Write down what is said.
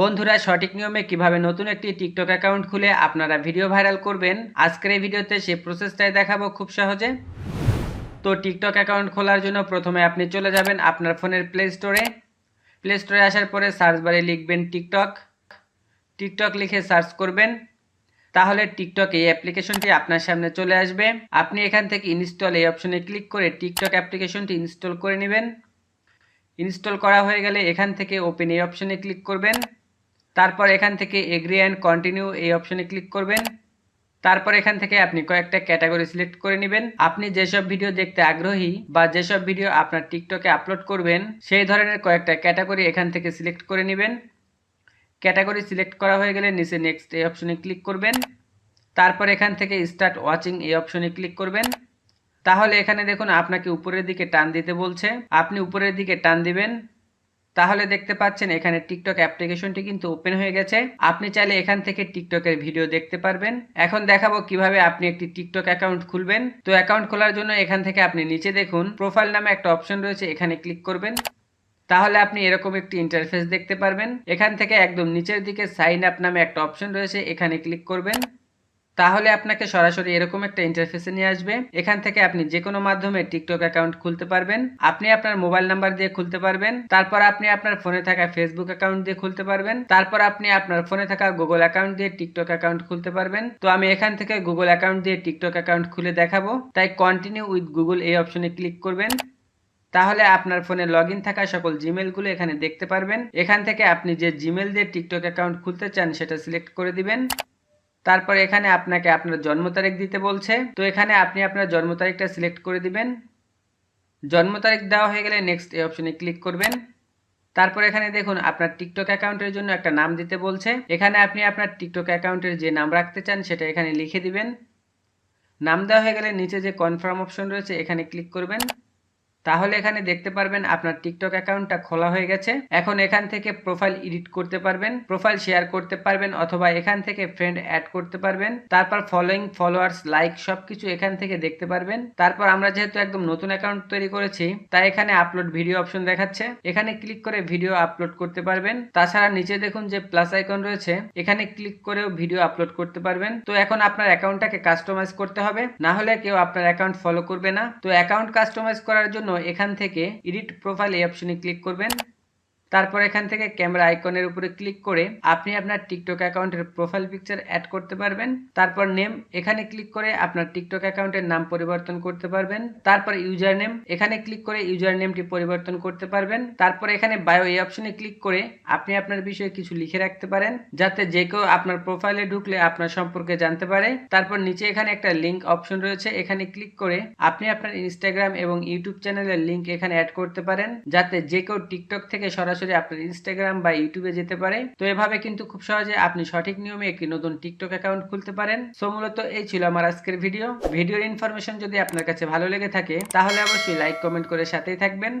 বন্ধুরা, সঠিক নিয়মে কীভাবে নতুন একটি টিকটক অ্যাকাউন্ট খুলে আপনারা ভিডিও ভাইরাল করবেন? আজকের এই ভিডিওতে সেই প্রসেসটাই দেখাবো খুব সহজে। তো টিকটক অ্যাকাউন্ট খোলার জন্য প্রথমে আপনি চলে যাবেন আপনার ফোনের প্লে স্টোরে প্লে স্টোরে আসার পরে সার্চ বারে লিখবেন টিকটক। টিকটক লিখে সার্চ করবেন। তাহলে টিকটক এই অ্যাপ্লিকেশনটি আপনার সামনে চলে আসবে। আপনি এখান থেকে ইনস্টল এই অপশনে ক্লিক করে টিকটক অ্যাপ্লিকেশনটি ইনস্টল করে নেবেন। ইনস্টল করা হয়ে গেলে এখান থেকে ওপেন এই অপশনে ক্লিক করবেন। তারপর এখান থেকে এগ্রি অ্যান্ড কন্টিনিউ এই অপশনে ক্লিক করবেন। তারপর এখান থেকে আপনি কয়েকটা ক্যাটাগরি সিলেক্ট করে নেবেন। আপনি যেসব ভিডিও দেখতে আগ্রহী বা যেসব ভিডিও আপনার টিকটকে আপলোড করবেন, সেই ধরনের কয়েকটা ক্যাটাগরি এখান থেকে সিলেক্ট করে নেবেন। ক্যাটাগরি সিলেক্ট করা হয়ে গেলে নিচে নেক্সট এই অপশনে ক্লিক করবেন। তারপর এখান থেকে স্টার্ট ওয়াচিং এই অপশনে ক্লিক করবেন। তাহলে এখানে দেখুন, আপনাকে উপরের দিকে টান দিতে বলছে। আপনি উপরের দিকে টান দিবেন। তাহলে দেখতে পাচ্ছেন এখানে টিকটক অ্যাপ্লিকেশনটি কিন্তু ওপেন হয়ে গেছে। আপনি চাইলে এখান থেকে টিকটকের ভিডিও দেখতে পারবেন। এখন দেখাবো কীভাবে আপনি একটি টিকটক অ্যাকাউন্ট খুলবেন। তো অ্যাকাউন্ট খোলার জন্য এখান থেকে আপনি নিচে দেখুন, প্রোফাইল নামে একটা অপশন রয়েছে, এখানে ক্লিক করবেন। তাহলে আপনি এরকম একটি ইন্টারফেস দেখতে পারবেন। এখান থেকে একদম নিচের দিকে সাইন আপ নামে একটা অপশন রয়েছে, এখানে ক্লিক করবেন। তাহলে আপনাকে সরাসরি এরকম একটা ইন্টারফেসে নিয়ে আসবে। এখান থেকে আপনি যে কোনো মাধ্যমে টিকটক অ্যাকাউন্ট খুলতে পারবেন। আপনি আপনার মোবাইল নাম্বার দিয়ে খুলতে পারবেন। তারপর আপনি আপনার ফোনে থাকা ফেসবুক অ্যাকাউন্ট দিয়ে খুলতে পারবেন। তারপর আপনি আপনার ফোনে থাকা গুগল অ্যাকাউন্ট দিয়ে টিকটক অ্যাকাউন্ট খুলতে পারবেন। তো আমি এখান থেকে গুগল অ্যাকাউন্ট দিয়ে টিকটক অ্যাকাউন্ট খুলে দেখাবো। তাই কন্টিনিউ উইথ গুগল এই অপশনে ক্লিক করবেন। তাহলে আপনার ফোনে লগ থাকা সকল জিমেলগুলো এখানে দেখতে পারবেন। এখান থেকে আপনি যে জিমেল দিয়ে টিকটক অ্যাকাউন্ট খুলতে চান, সেটা সিলেক্ট করে দিবেন। তারপর এখানে আপনাকে আপনার জন্ম তারিখ দিতে বলছে। তো এখানে আপনি আপনার জন্ম তারিখটা সিলেক্ট করে দিবেন। জন্ম তারিখ দেওয়া হয়ে গেলে নেক্সট এই অপশনে ক্লিক করবেন। তারপর এখানে দেখুন, আপনার টিকটক অ্যাকাউন্টের জন্য একটা নাম দিতে বলছে। এখানে আপনি আপনার টিকটক অ্যাকাউন্টের যে নাম রাখতে চান, সেটা এখানে লিখে দিবেন। নাম দেওয়া হয়ে গেলে নিচে যে কনফার্ম অপশন রয়েছে, এখানে ক্লিক করবেন। তাহলে এখানে দেখতে পারবেন আপনার টিকটক অ্যাকাউন্টটা খোলা হয়ে গেছে। এখন এখান থেকে প্রোফাইল এডিট করতে পারবেন, প্রোফাইল শেয়ার করতে পারবেন অথবা এখান থেকে ফ্রেন্ড অ্যাড করতে পারবেন। তারপর ফলোয়িং ফলোয়ার্স লাইক সবকিছু এখান থেকে দেখতে পারবেন। তারপর আমরা যেহেতু একদম নতুন অ্যাকাউন্ট তৈরি করেছি, তাই এখানে আপলোড ভিডিও অপশন দেখাচ্ছে। এখানে ক্লিক করে ভিডিও আপলোড করতে পারবেন। তাছাড়া নিচে দেখুন যে প্লাস আইকন রয়েছে, এখানে ক্লিক করেও ভিডিও আপলোড করতে পারবেন। তো এখন আপনার অ্যাকাউন্টটাকে কাস্টমাইজ করতে হবে। না হলে কেউ আপনার অ্যাকাউন্ট ফলো করবে না। তো অ্যাকাউন্ট কাস্টমাইজ করার জন্য এখান থেকে এডিট প্রোফাইল এই অপশনে ক্লিক করবেন। তারপর এখান থেকে ক্যামেরা আইকনের উপরে ক্লিক করে আপনি আপনার টিকটক অ্যাকাউন্টের প্রোফাইল পিকচার অ্যাড করতে পারবেন। তারপর নেম, এখানে ক্লিক করে আপনার টিকটক অ্যাকাউন্টের নাম পরিবর্তন করতে পারবেন। তারপর ইউজার নেম, এখানে ক্লিক করে ইউজার নেমটি পরিবর্তন করতে পারবেন। তারপর এখানে বায়ো এই অপশনে ক্লিক করে আপনি আপনার বিষয়ে কিছু লিখে রাখতে পারেন, যাতে যে কেউ আপনার প্রোফাইলে ঢুকলে আপনার সম্পর্কে জানতে পারে। তারপর নিচে এখানে একটা লিঙ্ক অপশন রয়েছে, এখানে ক্লিক করে আপনি আপনার ইনস্টাগ্রাম এবং ইউটিউব চ্যানেলের লিঙ্ক এখানে অ্যাড করতে পারেন, যাতে যে কেউ টিকটক থেকে সরাসরি আপনার ইনস্টাগ্রাম বা ইউটিউবে যেতে পারে তো এভাবে কিন্তু খুব সহজে আপনি সঠিক নিয়মে একটি নতুন টিকটক অ্যাকাউন্ট খুলতে পারেন। সো মূলত এই ছিল আমার আজকের ভিডিও ভিডিওর ইনফরমেশন যদি আপনার কাছে ভালো লেগে থাকে, তাহলে অবশ্যই লাইক কমেন্ট করে সাথেই থাকবেন।